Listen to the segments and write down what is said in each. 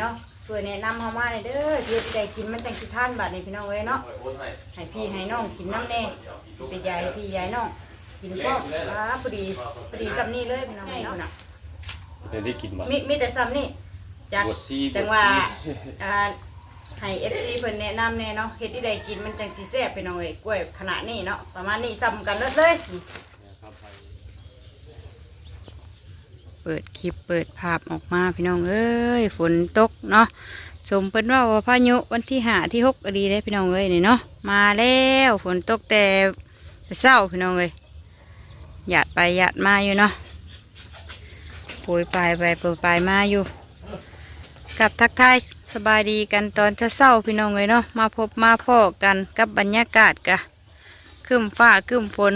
เนาะช่วยแนะนำเฮามาหน่อยเด้อสิเฮ็ดได้กินมันจังสิทานบาดนี้พี่น้องเอ้ยเนาะให้พี่ให้น้องกินน้ำแน่เป็นยายพี่ยายน้องกินพร้อมอ่าพอดีพอดีซ้ำนี้เลยพี่น้องเอ้ยเนาะเดี๋ยวได้กินบ่มีมีแต่ซ้ำนี่จากบวชซีจังว่าอ่าให้ FC เพิ่นแนะนำแน่เนาะเฮ็ดที่ได้กินมันจังสิแซ่บพี่น้องเอ้ยกล้วยขนาดนี้เนาะประมาณนี้ซ้ำกันเลิศเลยนี่ นะครับไป เปิดคลิปเปิดภาพออกมาพี่น้องเอ้ยฝนตกเนาะสมเพิ่นว่าวพายุวันที่หาที่หกดีได้พี่น้องเอ้ยนี่เนาะมาแล้วฝนตกแต่เศร้าพี่น้องเอ้ยหยาดไปหยาดมาอยู่เนาะปรยปลายไปปรยปลายมาอยู่กับทักทายสบายดีกันตอนเช้าพี่น้องเอ้ยเนาะมาพบมาพ่อกันกับบรรยากาศกะครึ้มฟ้าครึ้มฝน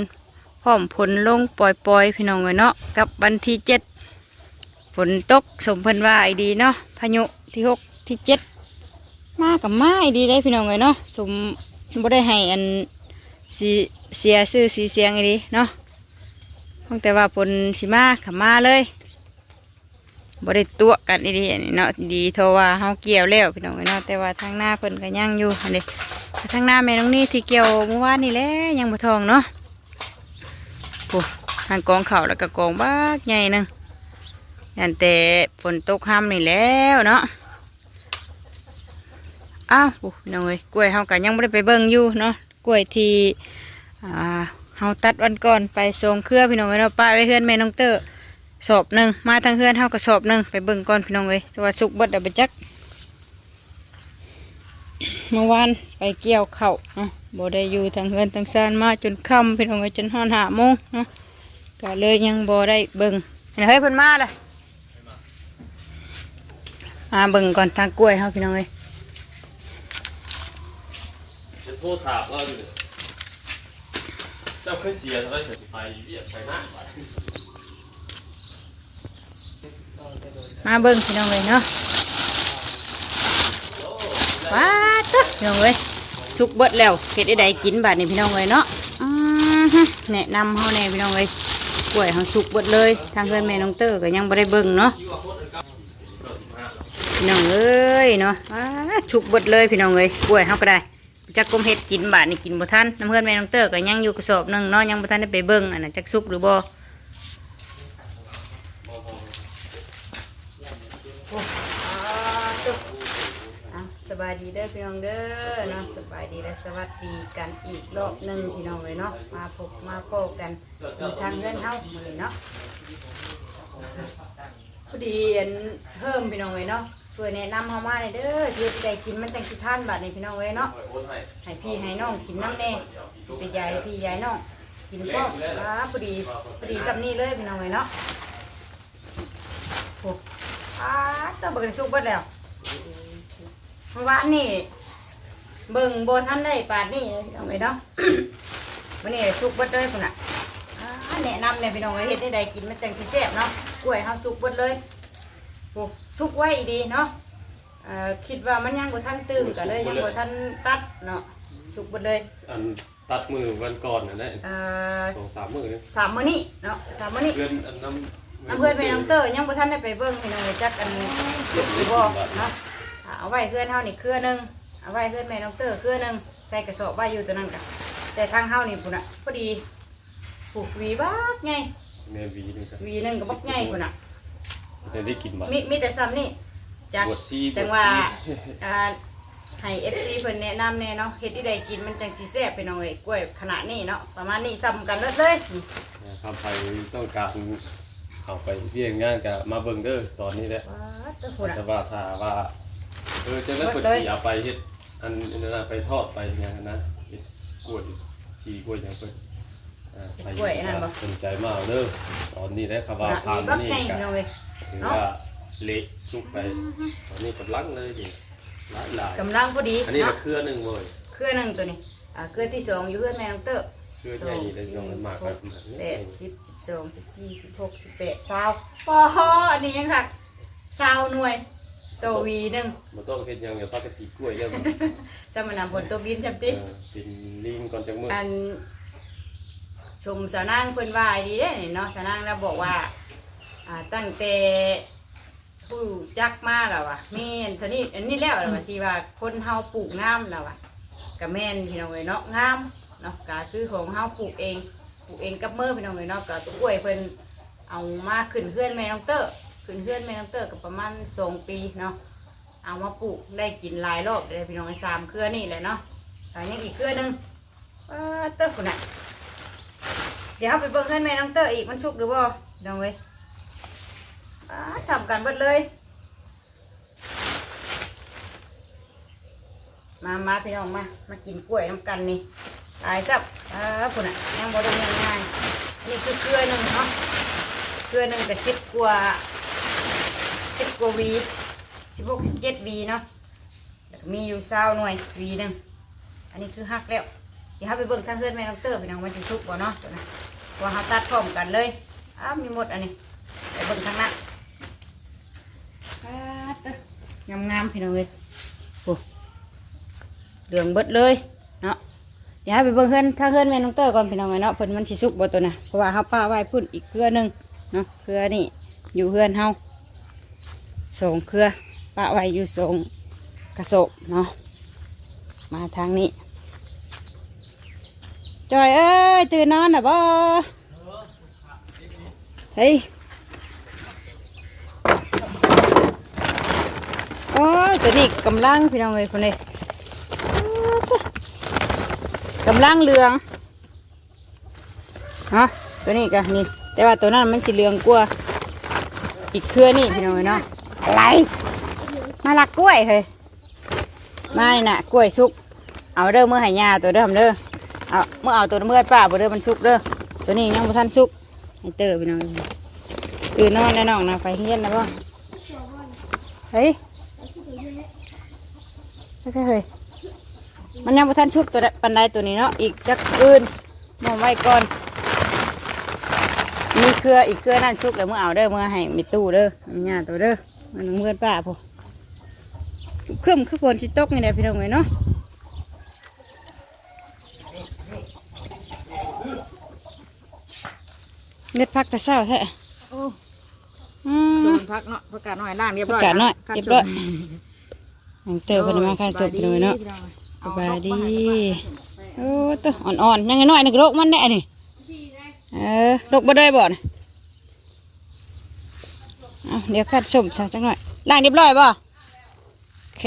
พร้อมฝนลงปล่อยๆพี่น้องเอ้ยเนาะกับวันที่เจ็ด ฝนตกสมเพิ่นว่าไอดีเนาะพายุที่หกที่เจ็ดมากับมาไอดีได้พี่น้องเลยเนาะสมบ่ได้ให้อันสีเสียชื่อสีเสียงไอดีเนาะเพิ่งแต่ว่าฝนสิมากับมาเลยบ่ได้ตัวกันไอดีเนาะดีโทรว่าเฮาเกี่ยวแล้วพี่น้องเอ้ยเนาะแต่ว่าทางหน้าเพิ่นก็ยังอยู่อันนี้ทางหน้าแม่น้องนี่ที่เกี่ยวเมื่อวานนี่แหละยังบ่ทองเนาะโอ้ทางกองเขาแล้วก็กองบ้ากใหญ่นึง ยันแต่ฝนตกห้ามนี่แล้วเนาะอ้าวน้องเอ้ยกล้วยเฮาก็ยังไม่ได้ไปเบิ่งอยู่เนาะกล้วยที่อ่าเฮาตัดวันก่อนไปส่งเครือพี่น้องเอ้ยเนาะป้าไว้เฮือนแม่น้องเตอร์สอบหนึ่งมาทางเฮือนเฮาก็สอบหนึ่งไปเบิ่งก่อนพี่น้องเอ้ยต่ว่าสุกบิดเอาไปจักเมื่อวานไปเกี่ยวเข้าเนาะบ่ได้อยู่ทางเฮือนทางซานมาจนค่ำพี่น้องเอ้ยจนห้อนหาโมงเนาะก็เลยยังบ่ได้เบิ่งเห็นเฮ้ยเพิ่นมาเลย มาเบิ่งก่อนทางกล้วยเฮาพี่น้องเอ้ยจะโทษถามเราอยู่เจ้าเคยเสียเท่าไหรจะไปเรียกไปหน้าไปมาเบิ่งพี่น้องเอ้ยเนาะว้าตึ๊ดพี่น้องเอ้ยสุกเบิดแล้วเฮ็ดได้ใดกินบาดนี้พี่น้องเอ้ยเนาะอือฮึแนะนำเฮาแน่พี่น้องเอ้ยกล้วยเฮาสุกเบิดเลย ทางเพิ่นแม่น้องเตอร์ก็ยังบ่ได้เบิ่งเนาะ พี่น้องเอ้ยเนาะว้าสุกเบิดเลยพี่น้องเอ้ยกล้วยเฮาก็ได้จักกลมเฮ็ดกินบาดนี้กินบ่ทันน้ำเพิ่นแม่น้องเตอร์ก็ยังอยู่กระสอบหนึงเนาะยังบ่ทันได้ไปเบิ่งอันน่ะจักสุกหรือบ่อะสบายดีเด้อพี่น้องเด้อเนาะสบายดีและสวัสดีกันอีกรอบหนึ่งพี่น้องเลยเนาะมาพบมาโกกันอยู่ทางเงินเฮาเลยเนาะพอดีอันเพิ่มพี่น้องเลยเนาะ ช่วยแนะนำเฮามาหน่อยเด้อเฮ็ดได้กินมันจังสิทานบาดนี้พี่น้องเลยเนาะให้พี่ให้น้องกินน้ำแน่เป็นยายพี่ยายน้องกินพร้อมอ่าพอดีพอดีซ้ำนี้เลยพี่น้องเลยเนาะโอ้อ่าต้องเบิกสุกเบิดแล้วเมื่อวานนี่เบิ่งบนท่านได้ปาดนี่เอาไว้เนาะวันนี้สุกเบิดเลยพุ่นอะแนะนำเนี่ยพี่น้องเอ้ยเฮ็ดได้ใดกินมันจังสิแซ่บเนาะกล้วยเฮาสุกเบิดเลย โอ้สุกไว้ดีเนาะเอ่อคิดว่ามันยังบ่ทันตื่นก็เลยยังบ่ทันตัดเนาะสุกเบิดเลยอันตัดมือวันก่อนนะเนี่ยเอ่อสองสามมือเนี่ยสามมื้อนี้เนาะสามมื้อนี้เพื่อนอันน้ำน้ำเพื่อนไปน้องเตอร์ยังบ่ทันได้ไปเบิ่งพี่น้องเอ้ยจักกันสุกหรือบ่เนาะอ่าเอาไว้เพื่อนเฮานี่เครือหนึงเอาไว้เพื่อนแม่น้องเตอร์เครือหนึงใส่กระสอบไว้อยู่ตัวนั้นกะแต่ทางเฮานี่พุ่นน่ะพอดีปลูกหวีบักไงเมวีนี่ครับหวีหนึงก็บักไงพุ่นน่ะ เดี๋ยวได้กินบ่มีมีแต่ซ้ำนี่จากบวชซีจังว่าอ่าให้ FC เพิ่นแนะนำแน่เนาะเฮ็ดที่ใดกินมันจังสิแซ่บพี่น้องเอ้ยกล้วยขนาดนี้เนาะประมาณนี้ซ้ำกันเลิศเลยนี่นะครับใครต้องการเอาไปเรียนงานกับมาเบิ่งเด้อตอนนี้แหละว้าตัวพุ่นน่ะแต่ว่าถ้าว่าเออจะเลิกกดสีเอาไปเฮ็ดอันอันนั้นนะไปทอดไปอย่างนั้นนะเฮ็ดกล้วยชีกล้วยอย่างเพิ่นอ่าใครสนใจมากเด้อตอนนี้ได้คำว่าน่ะผ่านมีบักนี่ไงก็พี่น้องเอ้ย ถือว่าเละสุกไปตอนนี้กำลังเลยดิหลายหลายกำลังพอดีอันนี้ละเนาะเครือหนึ่งเลยเครือหนึงตัวนี้อ่าเครือที่สองอยู่เพื่อนแม่น้องเตอร์เครือใหญ่เลยยองมันมากแบบนี้แปดสิบสิบสองสิบสี่สิบหกสิบแปดสาวปออันนี้ยังค่ะสาวหน่วยตัววีหนึ่งมันต้องเป็นอยังอย่างปกติกล้วยเยอะมันสมนามบนตัวบินจำเอติอเป็นลิงก่อนจังมืออันชมสาวนางเพิ่นว่าดีเด้นี่เนาะสาวนางเราบอกว่า อ่าตั้งแต่ผู้จักมาแล้วอะแม่นเท่านี้อันนี้แล้วล่ะว่าที่ว่าคนเฮาปลูกงามแล้วอะก็แม่นพี่น้องเอ้ยเนาะงามเนาะก็คือของเฮาปลูกเองปลูกเองกับมือพี่น้องเอ้ยเนาะก็กล้วยเพิ่นเอามาขึ้นเฮือนแม่น้องเตอร์ขึ้นเฮือนแม่น้องเตอร์ก็ประมาณสองปีเนาะเอามาปลูกได้กินหลายรอบเลยพี่น้องไอ้สามเครือนี่แหละเนาะแต่ยังอีกเครือหนึงป้าเตอร์คนน่ะเดี๋ยวเราไปเบิ่งเฮือนแม่น้องเตอร์อีกมันสุกหรือบ่น้องเว้ย สับกันเบิดเลย มามาพี่น้องมา มากินกล้วยน้ำกันนี่ตายซับอ่าคุณอะยังบ่ได้ง่ายๆนนี้คือเกลือหนึ่งเนาะ เกลือหนึ่งกับสิบกว่าสิบกว่าวีสิบหกสิบเจ็ดวีเนาะ มีอยู่เศร้าหน่วยวีหนึ่ง อันนี้คือหักแล้ว เดี๋ยวเราไปเบิ่งทางเพื่อนแม่น้องเตอร์พี่น้องมันจะทุกบ่เนาะตัวนะว่าเราตัดพร้อมกันเลย อ้าวมีหมดอันนี้ไปเบิ่งทางนั้น งามงามๆพี่น้องเลยโอ้เหลืองเบิดเลยเนาะเดี๋ยวให้ไปเบิ่งเฮือนถ้าเฮือนแม่น้องเตอร์ก่อนพี่น้องเลยเนาะเพิ่นมันสิสุกบ่ตัวน่ะเพราะว่าเฮาป้าไว้พุ่นอีกเครือหนึงเนาะเครือนี่อยู่เฮือนเฮาสองเครือป้าไว้อยู่สองกระสอบเนาะมาทางนี้จอยเอ้ยตื่นนอนน่ะบ่เฮ้ย โอ้ ยตัวนี้กำลังพี่น้องเลยคนนี้กำลังเหลืองฮะตัวนี้กันนี่แต่ว่าตัวนั้นมันสีเหลืองกว่าอีกเครือนี่พี่น้องเลยเนาะอะไรมาลักกล้วยเฮ้ยมานี่น่ะกล้วยสุก เอาเด้อเมื่อใหายาตัวเด้อทำเด้อเอาเมื่อเอาตัวเมื่อป้าบ่เด้อมันสุกเด้อตัวนี้ยังบ่ทันสุกให้เตอพี่น้องตื่นนอนแน่นอนนะไปเฮียนนะพ่อเฮ้ย ใช่เฮ้ยมันยังบ่ทันชุบตัวใดปันไดตัวนี้เนาะอีกจักอื่นมองไว้ก่อน มีเครืออีกเครือนั่นชุบแล้วมื่อเอาเด้อมื่อให้มีตู้เด้อมีญาตัวเด้อมันเมื่อนป้าพอเครื่องคือฝนสิตกนี่แหละพี่น้องเอ้ยเนาะเน็ดพักแต่เช้าแท้โอ้อืโดมนพักเนาะประกาศหน่อยล่างเรียบปร้ระอยกาศหน่อยคัดเรียบร้อยชม หนังเตอร์เพนมาข้างศพเลยเนาะสบายดีโอ้ตัวอ่อนๆยังไงน้อยนึกโรคมันแน่นี่เออโรคบ่ได้บ่เนี่ยเอาเดี๋ยวคัดสมสักจังหน่อยล้างเรียบร้อยบ่โอเค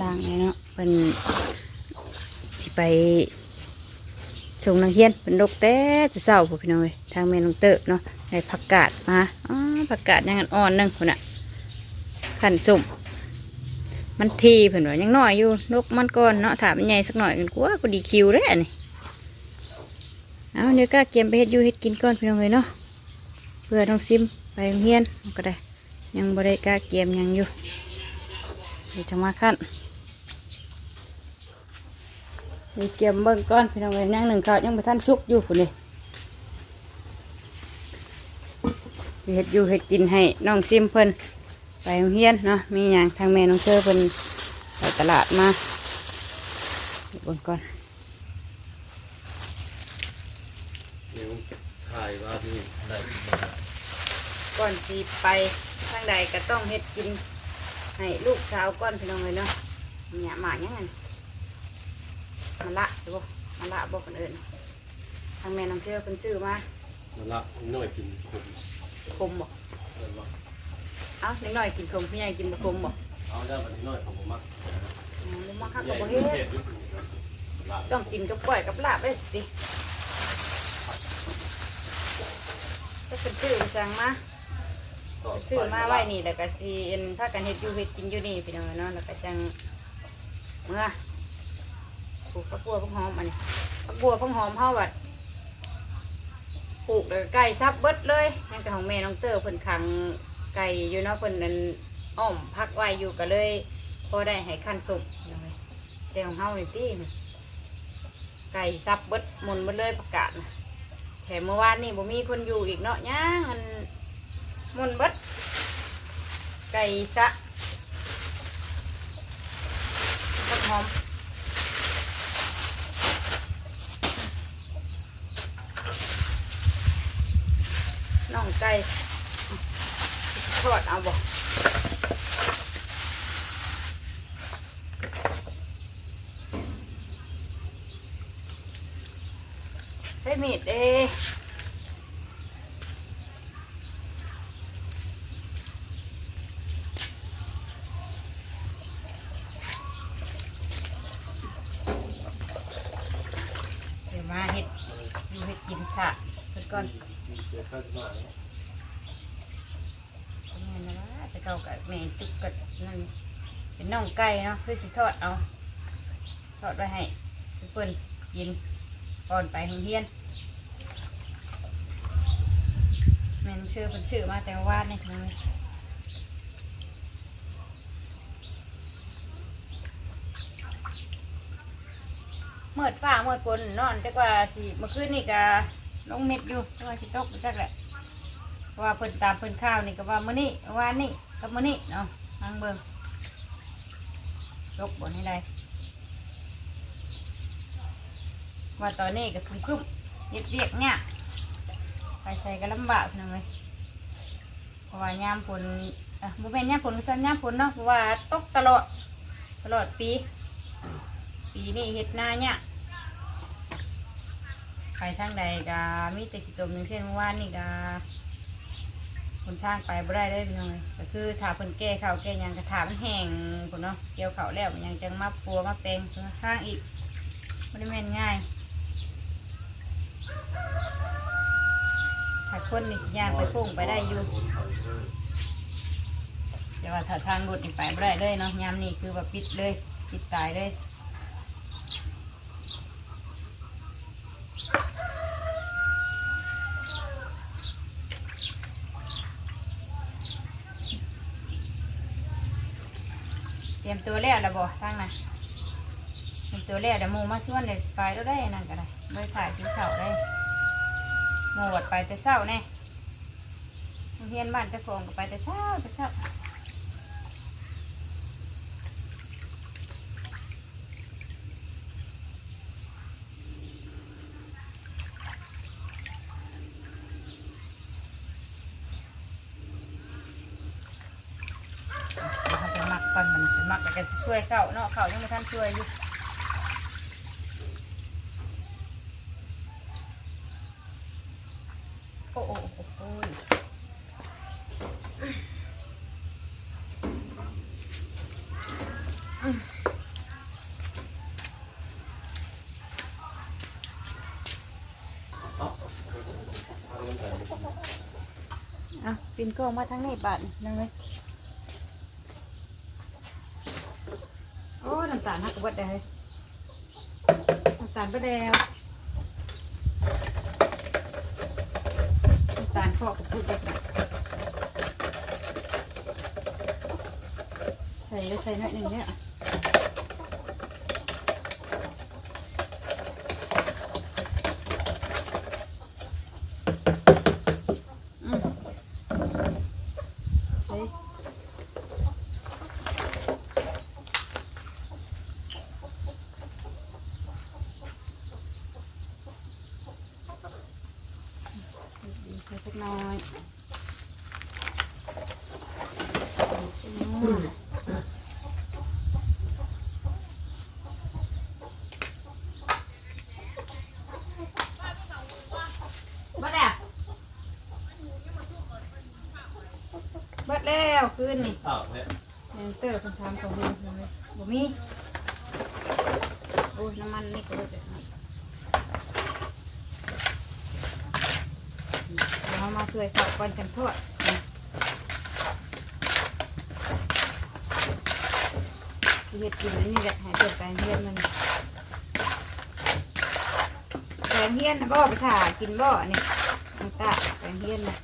ล้างเลยเนาะเป็นสิไปส่งนักเรียนเป็นโรคแต่จะเศร้าพวกพี่น้องเอ้ย ทางแม่น้องเตอร์เนาะได้ผักกาดมาอ๋อผักกาดยังอ่อนหนึงคนน่ะขันสุ่มมันทีเพิ่นว่ายังน้อยอยู่นกมันก่อนเนาะถามมันใหญ่สักหน่อยกันกว่าก็ดีคิวเลยอันนี่เอาเดี๋ยวก็เกียมไปเฮ็ดยูเฮ็ดกินก่อนพี่น้องเลยเนาะเพื่อต้องซิมไปโรงเฮียนก็ได้ ยังบ่ได้กล้าเกียมยังอยู่เดี๋ยวจะมาขั้นเดี๋ยวเกียมเบิ่งก่อนพี่น้องเลยนั่งหนึ่งข้าวยังบ่ทันสุกอยู่พุ่นเลย เฮ็ดอยู่เฮ็ดกินให้น้องซิมเพิ่นไปโรงเรียนเนาะมีอย่างทางแม่น้องเชอเป็นไปตลาดมาเดี๋ยวเบนก่อนเดี๋ยวถ่ายว่าที่ได้ก่อนสีไปทางใดก็ต้องเฮ็ดกินให้ลูกสาวก่อนพี่น้องเลยเนาะเนี่ยหมายังไงมาละหรือบ่มาละบอกคนอื่นทางแม่น้องเชอเป็นซื้อมามันละน้อยกินขม คมบอกเอ้าเล็กน้อยกินคมพี่ใหญ่กินบ่คมบอกเอาได้แบบนี้น้อยผมบ่มักอ๋อบ่มาคักใหกัญ่บบ่พิเฮ็เศดษอยู่ละต้องกินกับก้อยกับลาบเลยสิก็เป็นซื้อมาสั่งมา ต่อซื้อมาไว้นี่แล้วก็สิเอ็นถ้ากันเฮ็ดอยู่เฮ็ดกินอยู่นี่พี่น้องเนาะแล้วก็จังเมื่อปลูกผักบัวผักหอมอันนี้ผักบัวผักหอมเฮาบัด ปลูกแล้วก็ไก่ซับเบิดเลยนั่นก็ของแม่น้องเตอร์เพิ่นขังไก่อยู่เนาะเพิ่นนั่นอ้อมพักไว้อยู่ก็เลย พอได้ให้ขั้นสุกพี่น้องเอ้ยแต่ของเฮานี่ติไก่ซับเบิดหมุนเบิดเลยประกาศนะแถมเมื่อวานนี่บ่มีคนอยู่อีกเนาะย่างอันมุนเบัดไก่สะต้นหอม น่องไก่ทอดเอาบ่ใช้มีดเด้เดี๋ยวมาเห็ดอยู่เห็ดกินค่ะเพิ่นก่อน เดี๋ยวข้าวมาแล้วแม่นะว่าจะเก่ากับแม่จุกกับนั่นเป็นน่องไก่เนาะคือสิทอดเอาทอดไว้ให้ทุกคนกินก่อนไปโรงเรียนแม่นชื่อเป็นชื่อมาแต่ว่าวานนี่ทั้งนี้เมื่อฟ้าเมื่อฝนนอนจักว่าสิเมื่อคืนนี่ก็ ลงเม็ดอยู่ว่าสิตกจักแหละเพราะว่าเพิ่นตามเพิ่นข้าวนี่ก็ว่ามื้อนี้วานนี่กับมื้อนี้เนาะทางเบิ่งยกบนให้ได้ว่าตอนนี้ก็คุ้มคุ้มๆเรียกเรียกๆเนี่ยไปใส่ก็ลำบากหน่อยเพราะว่ายามฝนอะบ่แม่นยามฝนซั่นยามฝนเนาะเพราะว่าตกตลอดตลอดปี ปีนี้เฮ็ดนาเนี่ย ไปทางใดก็มีแต่กิจกรรมอย่างเช่นเมื่อวานนี่ก็คนทางไปบ่ได้เลยพี่น้องก็คือถ้าเพิ่นแก้ข้าแก้ยังก็ถามแห้งพุ่นเนาะเกี่ยวข้าแล้วยังจังมาปัวมาแปลงข้างอีกบ่ได้แม่นง่ายถ้าคนนี่สิย่างไปพุ่งไปได้อยู่แต่ว่าถ้าทางรถนี่ไปบ่ได้เลยเนาะยามนี่คือว่าปิดเลยปิดตายเลย ตัวแล้วละบ่ทางน่ะเตรีตัวแล้วเดี๋ยวหมูมาส่วนเดี๋ยวไปแล้วได้นั่นก็ได้ไปถ่ายกินข้าได้หมูวัดไปแต่เช้าแน่เฮียนบ้านเจ้าของก็ไปแต่เช้าแต่เช้าไปมักก่อนมันไปมักแล้ วก็สิช่วยเข้าเนาะเข้ายังไม่ทันช่วยอยู่โอ้โอ้โอ้โอ้ยอะปีนกล้องมาทางนี้บาทนึงเลยโอ้ วัดได้น้ำตาลประแดวน้ำตาลพอกับพูดเด็กใส่แล้วใส่หน่อยหนึ่งเนี่ยอืมใส่ ดีไปสักหน่อยบัดแล้วบัด แล้วคืนนี่อ้าวเนี่ยแอนเตอร์คนทำของมึงเลยบ่มีโอ้ยน้ำมันนี่ก็เลยเดี๋ยวเรามาสวยข้าวก่อนกันทอดสิเห็ดกินอันนี่แหละให้เกิดแปลงเฮียนมันแปลงเฮียนนะบ่ไปถ่ากินบ่นี่น้ำตาแปลงเฮียนนะ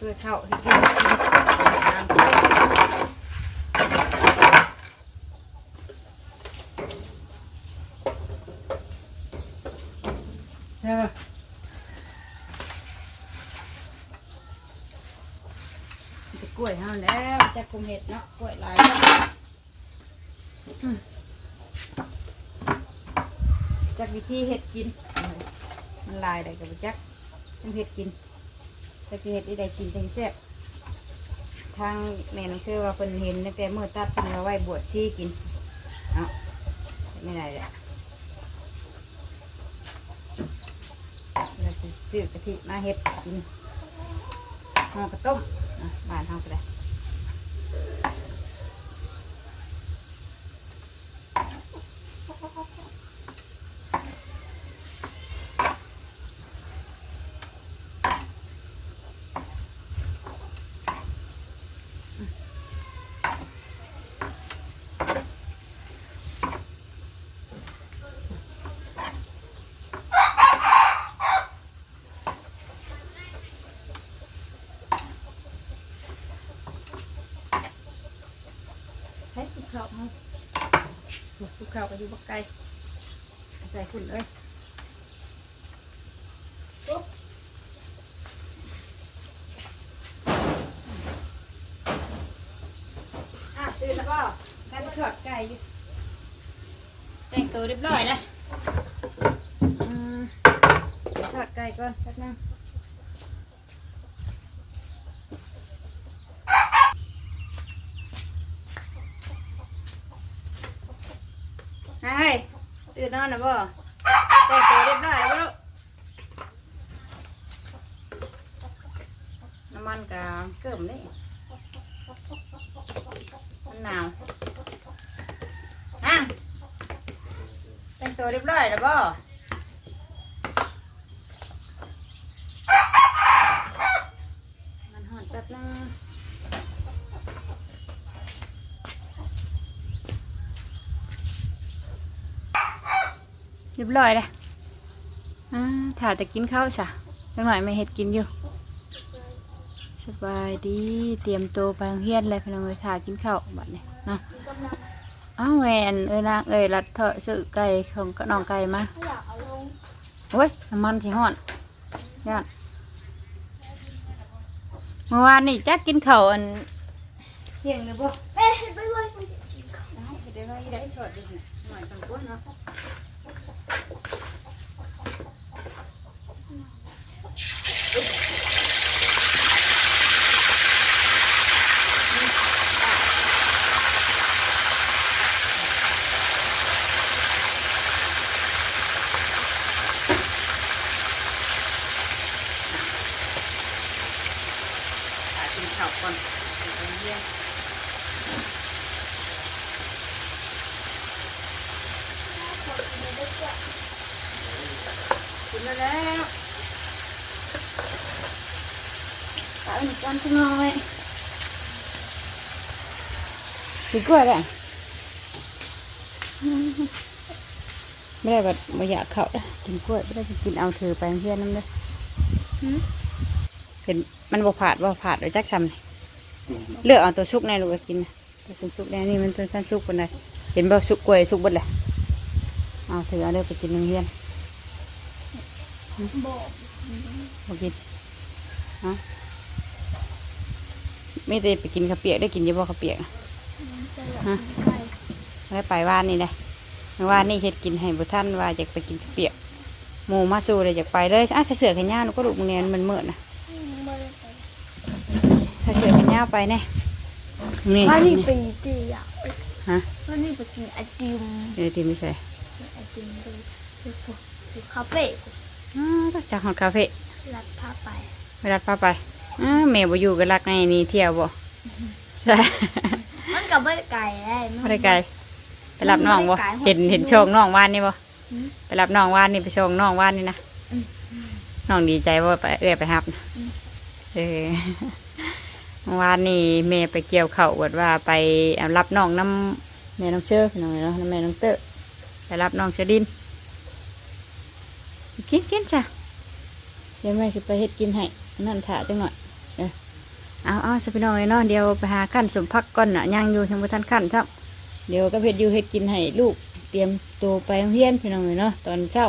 เพื่อเข่าที่กินเออจะกล้วยเฮาแล้วจะกุมเห็ดเนาะกล้วยลายจักวิธีเห็ดกินมันลายได้กับจักต้เห็ดกิน จะเห็ดได้กินจังแซ่บทางแม่น้องเชื่อว่าเพิ่นเห็นตั้งแต่เมื่อตัดเพิ่นเอาไว้บวชชีกินเนาะไม่ได้เลยเราจะซื้อกะทิมาเห็ดกินห่อกระต้มบ้านเฮาก็ได้ ทุกข้าวก็อยู่บักไก่ใส่คุณเลยปุ๊บอะตื่นแล้วก็การทอดไก่อยู่แต่งตัวเรียบร้อยแล้วอืมทอดไก่ก่อนแป๊บนึง นาย เฮ้ยตื่นนอนนะบ่แต่งตัวเรียบร้อยแล้วบ่ลูกน้ำมันกะเกิ่มนี่มันหนาวอะแต่งตัวเรียบร้อยแล้วบ่มันหอนแป๊บนึง เรีย บร้อยเลยอ่าถ่าแต่กินข้าวจ้ะจังหน่อยไม่เห็ดกินอยู่ สบายดีเตรียมตัวไปโรงเรียนเลยพี่น้องเลยถ่ากินข้าวบัดนี้เนาะอ้าวแหวนเอ้ยนางเอ้ยรัดเถอะซื้อไก่ของก็น้องไก่มาอยากเอาลงโอ้ยน้ำมันที่ห้อนย่านเมื่อวานนี่จักกินข้าวอันเที่ยงเลยบ่เอ๊ะไปไว้ไปกินข้าวได้เดี๋ยวเราได้สดดีหน่อยตังก้นเนาะ หากินข้าวก่อนไปโรงเรียนกินแล้วแล้ว ตายหนึ่งกันทุกน้อยกินกล้วยได้ไม่ได้แบบไม่อยากเข้าเด้อกินกล้วยไม่ได้จะกินเอาเธอไปโรงเพื่อนน้ำเด้อเป็นมันบ่ผาดบ่ผาดเลยจักซ้ำนี่เลือกเอาตัวสุกในลูกก็กินนะตัวสุกๆแน่นี่มันตัวสั้นสุกคนใดเห็นบ่สุกกล้วยสุกบดเลยเอาถือเอาเด้อไปกินโรงเรียนบอกบ่กินเอา ไม่ได้ไปกินข้าวเปียกได้กินอยี่บ่ข้าวเปียกน่ะจะอยากกินไก่ได้ไปว่านนี่เลยเมื่อว่านนี่เฮ็ดกินให้บุท่านว่าอยากไปกินข้าวเปียกหมูมาสู่เลยอยากไปเลยอะใส่เสื้อแขนยาวหนูก็ดูมึงเนี่ยมันเมื่อนะอืมไม่ได้ไปใส่เสื้อแขนยาวไปแน่นี่ว่านี่นี่ไปจีอยากไปฮะว่านี่ไปกินไอติมเดี๋ยวทีไม่ใส่ไอติมดูดูพวกดูคาเฟ่อ้าวต้องจากห้องคาเฟ่รัดผ้าไปไปรัดป้าไป อ้าแม่บ่อยู่ก็รักในนี่เที่ยวบ่ใช่มันกับไม่ไก่ได้นไม่ได้ไกลไปรับน้องบ่ไม่ได้ไกลเห็นหกกิโลเห็นโชงน้องวานนี่บ่อืมไปรับน้องวานนี่ไปโชงน้องวานนี่นะอืมน้องดีใจว่าไปเอื้อไปรับนะอืมเออเมื่อวานนี่แม่ไปเกี่ยวเขาวดว่าไปเอารับน้องน้ำแม่น้องเชื่อพี่น้องเนาะน้ำแม่น้องเตอไปรับน้องเชอดินกินกินจ้ะเดี๋ยวแม่จะไปเฮ็ดกินให้นั่นถ่าจังหน่อยเออ เอาเอาสพี่น้องเลยเนาะเดี๋ยวไปหาขั้นสมพักก่อนน่ะย่างอยู่ยังบ่ทันขั้นครับเดี๋ยวก็เฮ็ดอยู่เฮ็ดกินให้ลูกเตรียมตัวไปโรงเรียนพี่น้องเลยเนาะตอนเช้า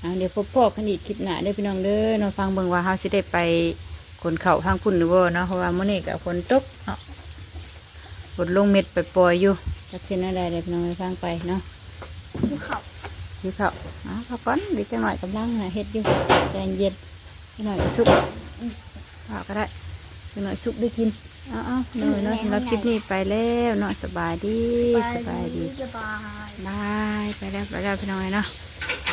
เอาเดี๋ยวพบพ่อกันอีกคลิปหน้าเด้อพี่น้องเด้อเนาะฟังเบิ่งว่าเฮาสิได้ไปคนเข่าทางพุ่นหรือว่าเนาะเพราะว่ามื้อนี้กับฝนตกเนาะฝนลงเม็ดไปปล่อยอยู่จักเส้นอะไรเด็กน้อยทางไปเนาะภูเขาอยู่เขาอ๋อเขาก้อนดีจังหน่อยกำลังนะเฮ็ดอยู่ใจเย็นจังหน่อยก็สุกข้าวก็ได้ หน่อยสุกได้กินเอาเอาเนาะเนาะสำหรับคลิปนี้ไปแล้วเนาะสบายดีสบายดีสบาย บายไปแล้วไปแล้วพี่น้อยเนาะบ